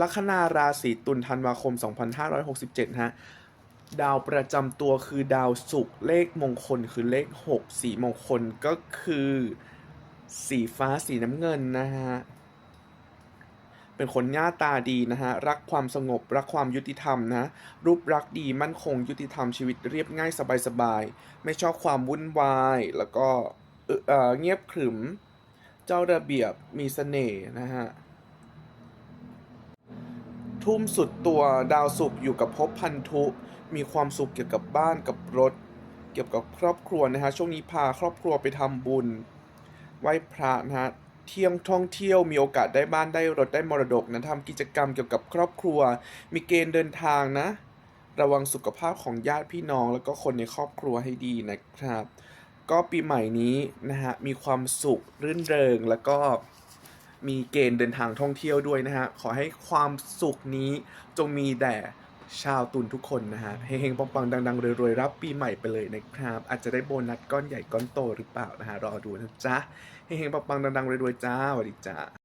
ลัคนาราศีตุลธันวาคม 2567 ฮะ ดาวประจำตัวคือดาวศุกร์เลขมงคลคือเลข 6 สีมงคลก็คือ สีฟ้าสีน้ำเงินนะฮะ เป็นคนหน้าตาดีนะฮะ รักความสงบ รักความยุติธรรมนะ รูปรักดีมั่นคงยุติธรรมชีวิตเรียบง่ายสบายๆ ไม่ชอบความวุ่นวาย แล้วก็เเเงียบขรึม เจ้าระเบียบมีเสน่ห์นะฮะ ทุ่มสุดตัวดาวศุกร์อยู่กับภพพันธุ มีความสุขเกี่ยวกับบ้านกับรถ เกี่ยวกับครอบครัวนะฮะช่วงนี้พาครอบครัวไปทำบุญ ไหว้พระนะฮะเที่ยวท่องเที่ยวมีโอกาสได้บ้านได้รถได้มรดกนะทำกิจกรรมเกี่ยวกับครอบครัว มีเกณฑ์เดินทางนะ ระวังสุขภาพของญาติพี่น้อง แล้วก็คนในครอบครัวให้ดีนะครับ ก็ปีใหม่นี้นะฮะมีความสุขรื่นเริงแล้วก็ มีเกณฑ์เดินทางท่องเที่ยวด้วยนะฮะ ขอให้ความสุขนี้จงมีแด่ชาวตุลทุกคนนะฮะ เฮงๆปังๆ ดัง ๆ รวยๆ รับปีใหม่ไปเลยนะครับ อาจจะได้โบนัสก้อนใหญ่ก้อนโตหรือเปล่านะฮะ รอดูนะจ๊ะ เฮงๆปังๆ ดังๆ รวยๆ จ้าสวัสดีจ้า